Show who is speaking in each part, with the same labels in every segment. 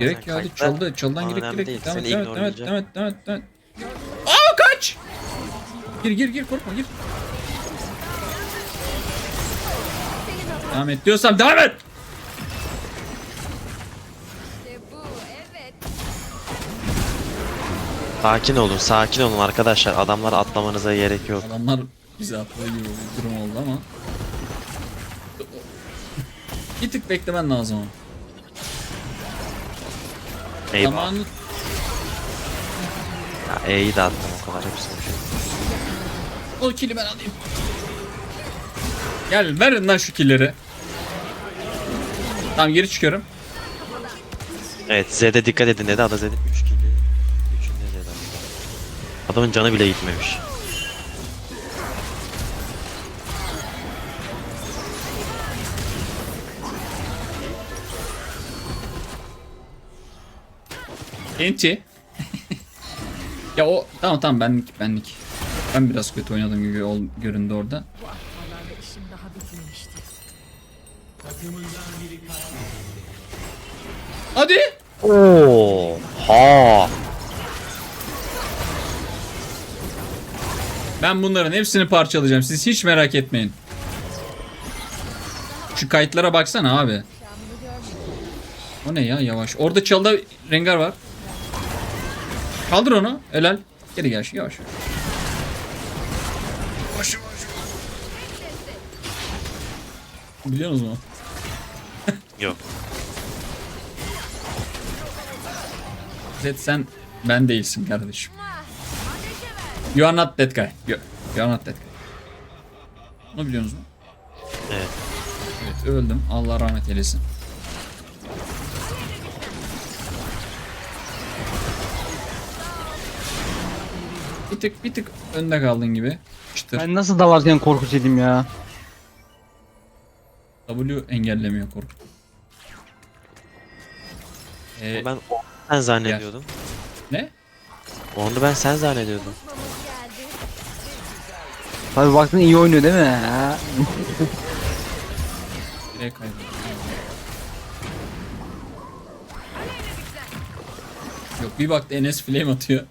Speaker 1: Direkt
Speaker 2: kayıtta.
Speaker 1: çaldı. Çaldan
Speaker 2: Ama
Speaker 1: girek
Speaker 2: önemli
Speaker 1: direkt.
Speaker 2: değil,
Speaker 1: Devam et
Speaker 2: seni
Speaker 1: devam et devam et devam et devam et. Aa kaç! Gir gir gir korkma gir. Devam et diyorsam devam et.
Speaker 2: Sakin olun, sakin olun arkadaşlar. Adamlara atlamanıza gerek yok.
Speaker 1: Adamlar bizi atladı gibi bir durum oldu ama. Bir tık beklemen lazım ama.
Speaker 2: Eyvah.
Speaker 1: Zamanı
Speaker 2: Ya, E'yi de attım o kadar hepsini.
Speaker 1: o kili ben alayım. Gel verin lan şu killeri. Tamam geri çıkıyorum.
Speaker 2: Evet Z'de dikkat edin dedi. Ada Z'de 3 kili. 3'ünde Z'de. Adamın canı bile gitmemiş.
Speaker 1: Enti. ya o tamam tamam benlik benlik. Ben biraz kötü oynadım gibi ol, göründü orada. Hadi.
Speaker 2: Oo! Ha!
Speaker 1: Ben bunların hepsini parçalayacağım. Siz hiç merak etmeyin. Şu kayıtlara baksana abi. O ne ya yavaş. Orada çalda rengar var. Kaldır onu. Helal. Geri gel. Yavaş yavaş. Yavaş yavaş. Biliyor musunuz mu?
Speaker 2: Yok.
Speaker 1: Zed sen ben değilsin kardeşim. You are not that guy. You, you are not that guy. Bunu biliyor musunuz?
Speaker 2: Evet.
Speaker 1: Evet öldüm. Allah rahmet eylesin. Bir tık bir tık önde kaldın gibi. İşte
Speaker 3: Ben nasıl dalarken korkunç yedim ya.
Speaker 1: W engellemiyor korku. Ee,
Speaker 2: Ben o- sen zannediyordum.
Speaker 1: ne?
Speaker 2: Onu ben sen zannediyordum.
Speaker 4: Konuşmamız geldi.
Speaker 3: Tabi baktın iyi oynuyor değil mi? Ha?
Speaker 1: Direkt kayboldu. Yok bir baktı Enes flame atıyor.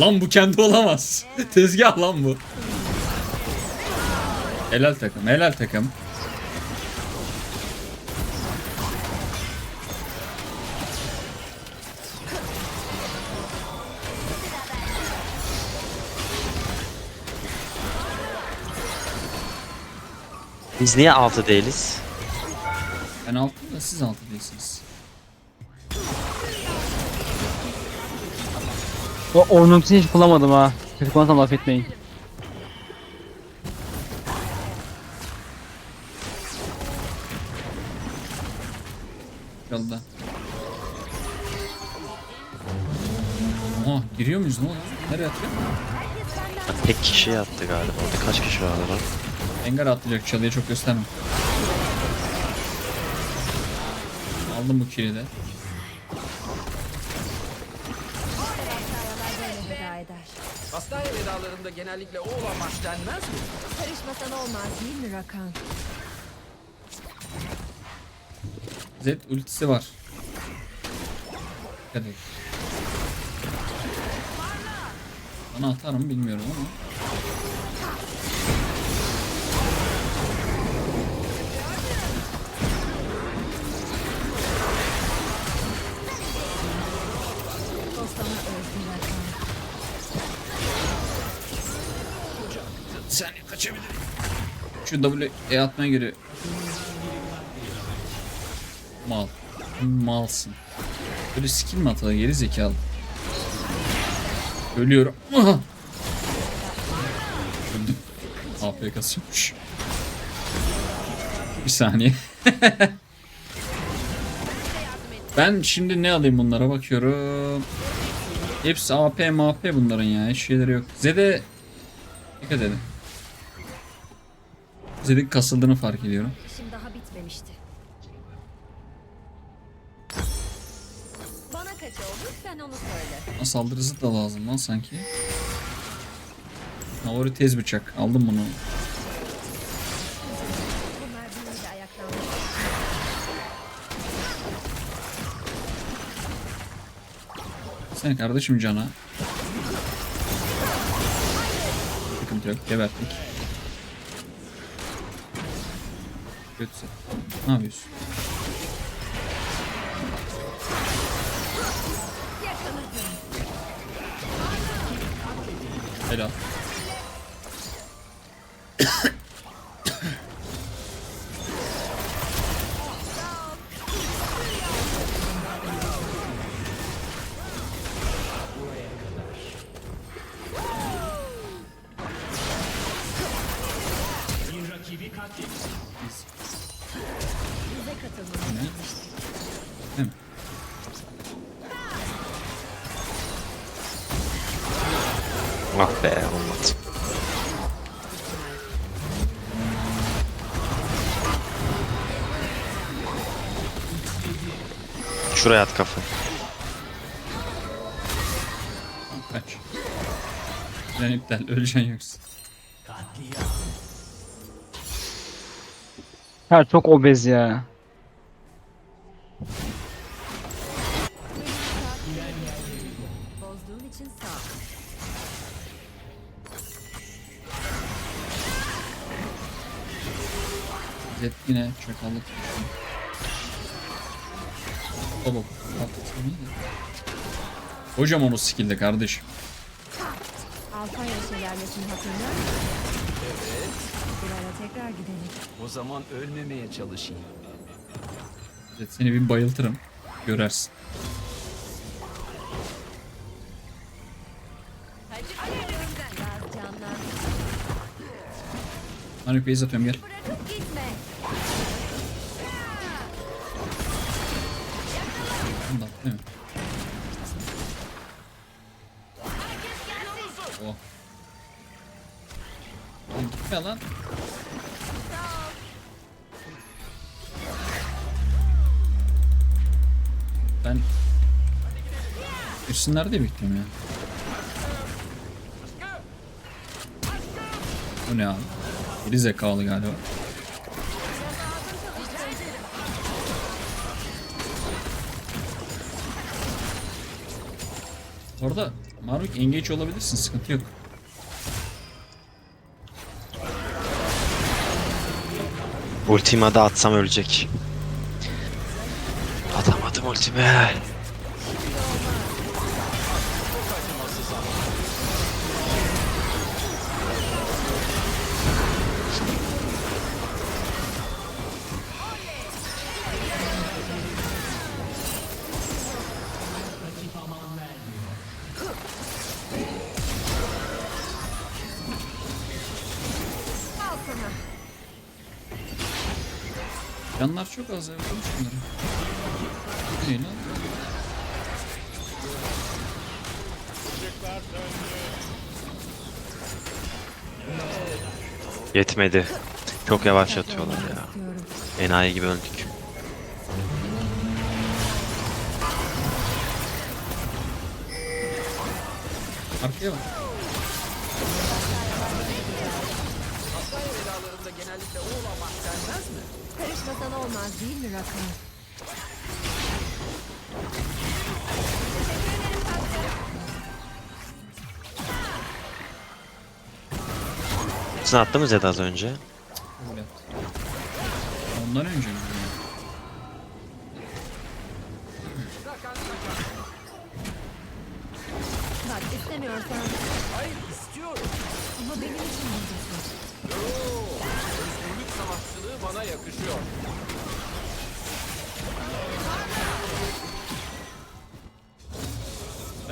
Speaker 1: Lan bu kendi olamaz. Tezgah lan bu. Helal takım, helal takım.
Speaker 2: Biz niye 6 değiliz?
Speaker 1: Ben altı da siz altı değilsiniz.
Speaker 3: O onun için hiç kullanmadım ha. Kötü kullansam laf etmeyin.
Speaker 1: Yolda. Aa giriyor muyuz ne oldu? Nereye atıyor?
Speaker 2: Tek kişi attı galiba. Orada kaç kişi vardı lan?
Speaker 1: Engar atlayacak çalıyı çok gösterme. Aldım bu kili
Speaker 5: vedalarında genellikle o amaç denmez mi?
Speaker 4: Karışmasan olmaz değil mi Rakan?
Speaker 1: Z ultisi var. Dikkat et. Bana atar mı bilmiyorum ama.
Speaker 4: Dostana öldü Rakan.
Speaker 1: Sen kaçabilirim. Şu W E atmaya geliyor. Mal. Malsın. Böyle skill mi atılır geri zekalı. Ölüyorum. Aha! Öldüm. AP kasıyormuş. Bir saniye. ben şimdi ne alayım bunlara bakıyorum. Hepsi AP MAP bunların ya. Hiç şeyleri yok. Zede dikkat edin. Zedik kasıldığını fark ediyorum.
Speaker 4: İşim daha bitmemişti. Bana kaç oldu sen onu söyle.
Speaker 1: Aa, saldırısı da lazım lan sanki. Favori tez bıçak. Aldım bunu. Sen kardeşim cana. Sıkıntı yok. Geberttik. Kötüse. Ne yapıyorsun? Helal. Değil mi?
Speaker 2: Ah be olmadı. Şuraya at kafa.
Speaker 1: Kaç. Plan iptal. Öleceksin yoksa.
Speaker 3: Ya çok obez ya.
Speaker 1: Zed yine çakallık. Baba. patlasın iyi de. Hocam onu skill'de kardeşim.
Speaker 4: Alfanya şelalesini hatırlar mısın? Evet. Bir ara tekrar gidelim.
Speaker 5: O zaman ölmemeye çalışayım.
Speaker 1: Zed seni bir bayıltırım. Görersin. Hani base atıyorum gel. Bundan değil mi? Oh. Lan gitme lan. Ben Girsinler diye bekliyorum ya. Bu ne abi? Geri zekalı galiba. Orada Maruk engage olabilirsin sıkıntı yok.
Speaker 2: Ultima da atsam ölecek. Atamadım ultime.
Speaker 1: Çok az ya. Bakalım şunlara. Bu Ne lan?
Speaker 2: Yetmedi. Çok yavaş atıyorlar ya. Enayi gibi öldük.
Speaker 1: Arkaya bak.
Speaker 4: Karışmasan olmaz değil mi Rakan?
Speaker 2: Sen attı mı Zed az önce?
Speaker 1: Yaptı. Ondan önce mi?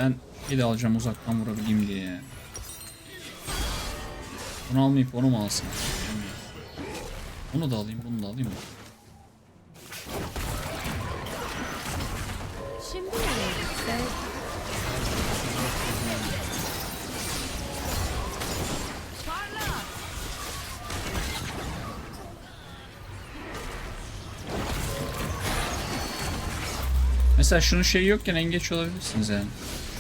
Speaker 1: Ben bir de alacağım uzaktan vurabileyim diye. Bunu almayıp onu mu? Bilmiyorum. Bunu da alayım, bunu da alayım mı?
Speaker 4: Şimdi?
Speaker 1: Mesela şunun şeyi yokken en geç olabilirsiniz yani.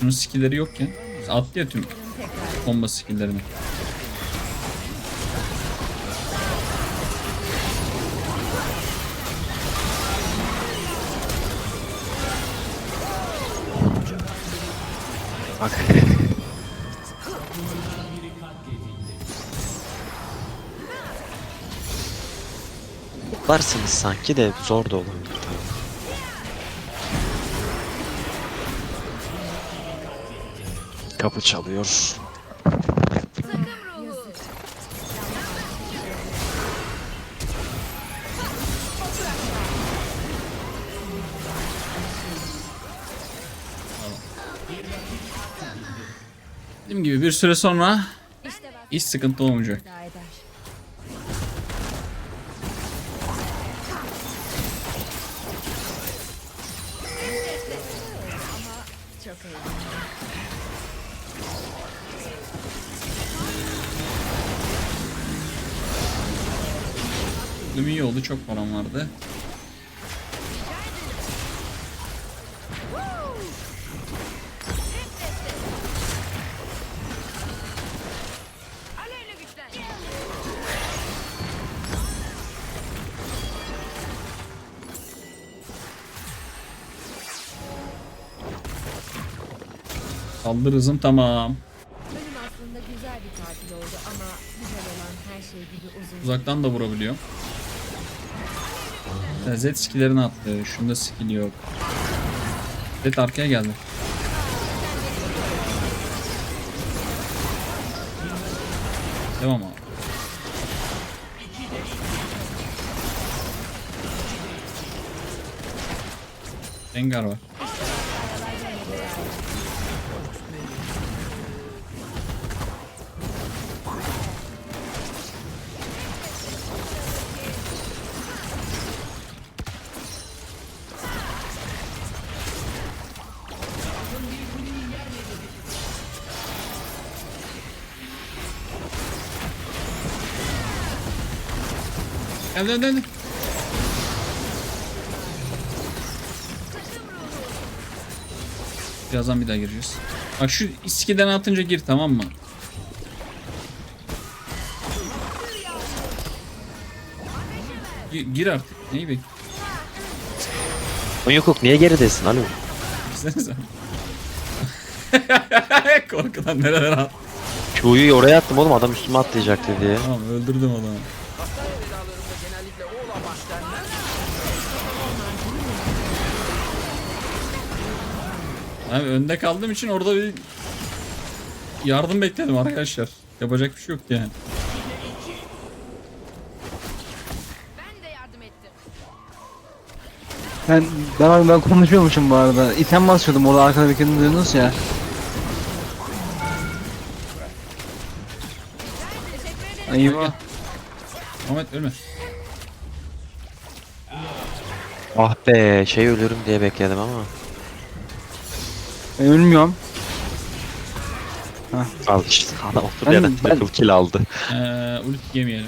Speaker 1: Şunun skillleri yokken. Atlıyor tüm
Speaker 4: Tekrar.
Speaker 1: bomba skilllerini.
Speaker 3: Bak.
Speaker 2: Varsınız sanki de zor da olabilir tabii. Kapı çalıyor.
Speaker 1: Dediğim gibi bir süre sonra hiç sıkıntı olmayacak. Düm iyi oldu çok param vardı. Saldır hızım tamam.
Speaker 4: Ölüm aslında güzel bir tatil oldu ama güzel olan her şey gibi uzun.
Speaker 1: Uzaktan da vurabiliyorum. Ya Z skillerini attı. Şunda skill yok. Z arkaya geldi. Devam abi. Rengar var. Gel gel gel. Birazdan bir daha gireceğiz. Bak şu iskiden atınca gir tamam mı? Gi- Gir artık. Neyi bekliyorsun?
Speaker 2: Onyokuk niye geridesin alo?
Speaker 1: sen. Korkudan nerelere at.
Speaker 2: Q'yu oraya attım oğlum adam üstüme atlayacaktı diye.
Speaker 1: Tamam öldürdüm adamı.
Speaker 5: Hastane vedalarında genellikle o olan baş denmez.
Speaker 1: Abi önde kaldığım için orada bir yardım bekledim arkadaşlar. Yapacak bir şey yok yani.
Speaker 4: Ben de yardım ettim.
Speaker 3: Ben, ben, ben konuşuyormuşum bu arada. İtem basıyordum orada arkada beklediğini duydunuz ya. Eyvah.
Speaker 1: Ahmet ölme.
Speaker 2: Ah be şey ölürüm diye bekledim ama.
Speaker 3: Ben ölmüyorum.
Speaker 2: Al işte adam oturdu
Speaker 3: Ben-
Speaker 2: yerden
Speaker 3: ben-
Speaker 2: triple kill aldı.
Speaker 1: Ee, ulti yemeyelim.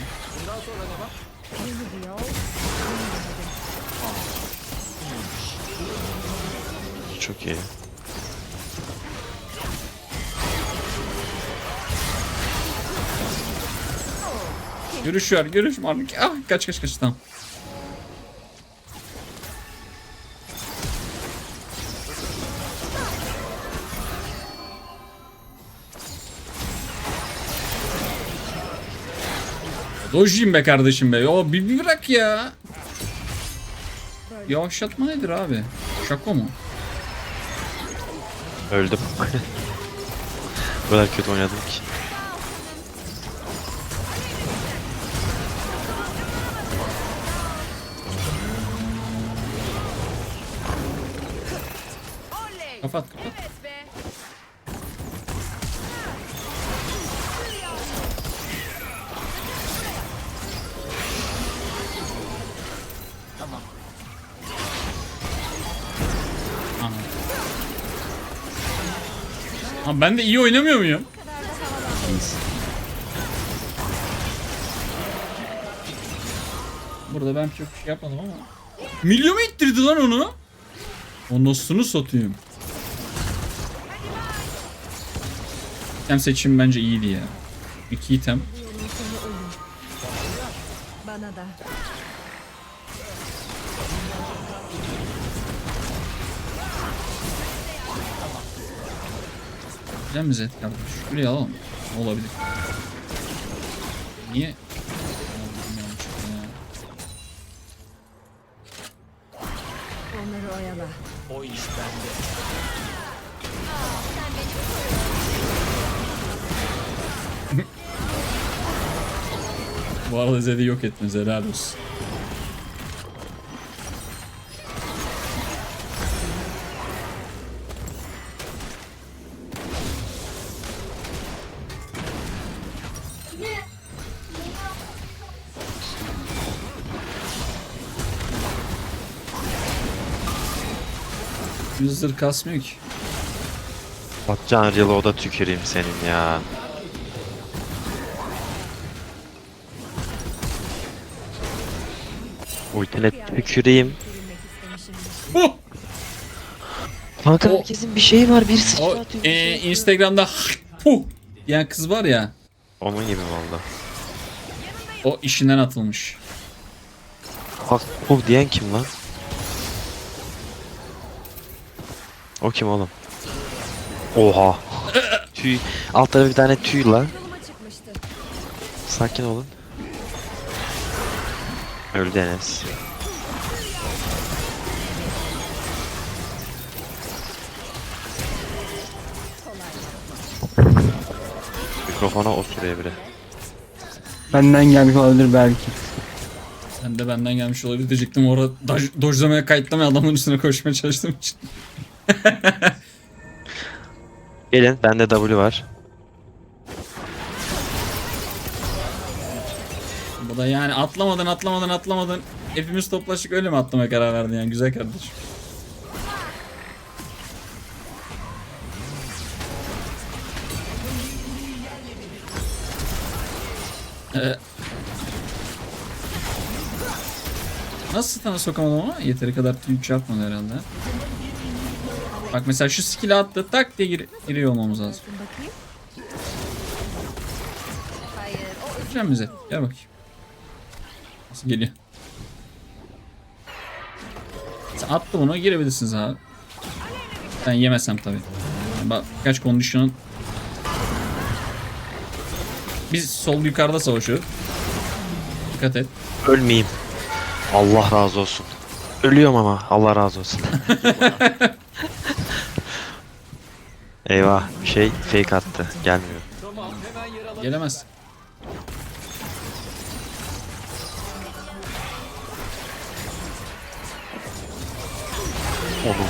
Speaker 2: Çok iyi.
Speaker 1: Görüş var görüş var. Ah kaç kaç kaç tamam. Dojiyim be kardeşim be. Ya bir, bir bırak ya. Yavaşlatma nedir abi? Şaka mı?
Speaker 2: Öldüm. Bu kadar kötü oynadım ki.
Speaker 1: Kapat Ha, ben de iyi oynamıyor muyum? Burada ben çok şey yapmadım ama. Milyon mu ittirdi lan onu? O nosunu satayım. İtem seçim bence iyiydi ya. İki item.
Speaker 4: Bana da.
Speaker 1: Güzel mi Zed kardeş? Şuraya alalım. Olabilir? Niye?
Speaker 4: Onları oyala.
Speaker 5: O iş bende.
Speaker 1: Bu arada Zed'i yok ettiniz helal olsun. User kasmıyor ki.
Speaker 2: Bak can yılı o da tüküreyim senin ya. Ultine tüküreyim.
Speaker 1: Huh!
Speaker 2: Kanka
Speaker 1: O-
Speaker 2: herkesin bir şeyi var bir sıçra
Speaker 1: O
Speaker 2: atıyor. bir
Speaker 1: e,
Speaker 2: şey yapıyor.
Speaker 1: Instagram'da puh diyen kız var ya.
Speaker 2: Onun gibi oldu?
Speaker 1: O işinden atılmış.
Speaker 2: Bak bu diyen kim lan? O kim oğlum? Oha. tüy. Alt tarafı bir tane tüy
Speaker 4: çıkmıştı.
Speaker 2: Sakin olun. Öldü Enes. Mikrofona oturuyor biri.
Speaker 3: Benden gelmiş olabilir belki.
Speaker 1: Sen de benden gelmiş olabilir diyecektim. Orada doj- dojlamaya kayıtlamaya adamın üstüne koşmaya çalıştığım için.
Speaker 2: Gelin bende W var.
Speaker 1: Bu da yani atlamadan atlamadan atlamadan hepimiz toplaşık öyle mi atlamaya karar verdin yani güzel kardeşim. Ee, Nasıl sana sokamadım ama yeteri kadar tüm çarpmadı herhalde. Bak mesela şu skill'i attı tak diye gir giriyor olmamız lazım. Güzel mi Zed? Gel bakayım. Nasıl geliyor? Sen attı bunu girebilirsiniz abi. Ben yemesem tabi. Bak kaç kondisyonun biz sol yukarıda savaşıyoruz. Dikkat et.
Speaker 2: Ölmeyeyim. Allah razı olsun. Ölüyorum ama Allah razı olsun. Eyvah şey fake attı. Gelmiyor.
Speaker 1: Gelemez.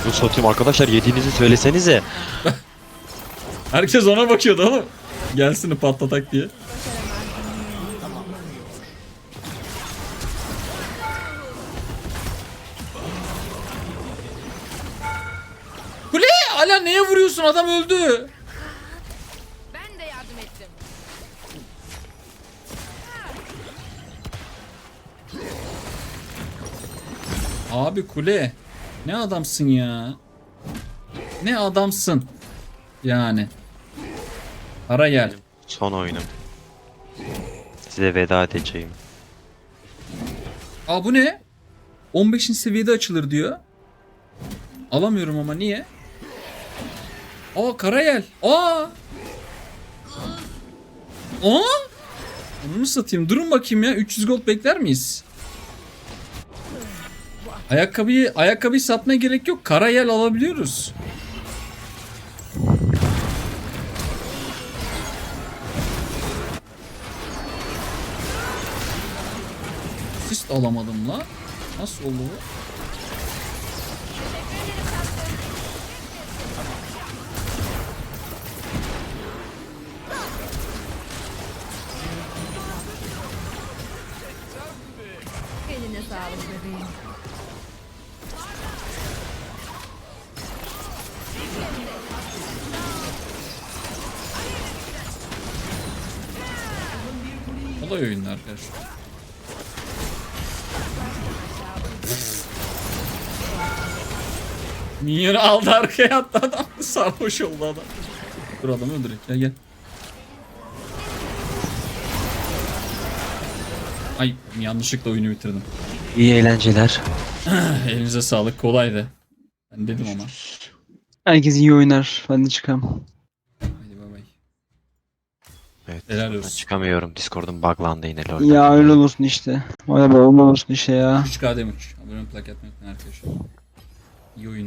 Speaker 2: Bu satayım arkadaşlar yediğinizi söylesenize.
Speaker 1: Herkes ona bakıyordu oğlum. Gelsin patlatak diye. Adam öldü.
Speaker 4: Ben de yardım ettim.
Speaker 1: Abi kule. Ne adamsın ya. Ne adamsın. Yani. Ara gel.
Speaker 2: Son oyunum. Size veda edeceğim.
Speaker 1: Aa bu ne? 15. seviyede açılır diyor. Alamıyorum ama niye? Aa Karayel. Aa. Aa. Onu mu satayım? Durun bakayım ya. 300 gold bekler miyiz? Ayakkabıyı ayakkabıyı satmaya gerek yok. Karayel alabiliyoruz. Assist alamadım la. Nasıl oldu bu? Kolay oyunlar arkadaşlar. Minyonu aldı arkaya attı adam. Sarhoş oldu adam. Dur adamı öldürek. Gel gel. Ay yanlışlıkla oyunu bitirdim.
Speaker 2: İyi eğlenceler.
Speaker 1: Elinize sağlık kolaydı. Ben dedim ama.
Speaker 3: Herkes iyi oynar. Ben de çıkam.
Speaker 2: Evet.
Speaker 1: Helal
Speaker 2: Discord'dan
Speaker 1: olsun.
Speaker 2: Çıkamıyorum. Discord'um buglandı yine lol.
Speaker 3: Ya öyle olursun işte. Öyle böyle olursun işte ya.
Speaker 1: 3K damage. Abone ol, like atmayı unutmayın arkadaşlar. İyi oyundu.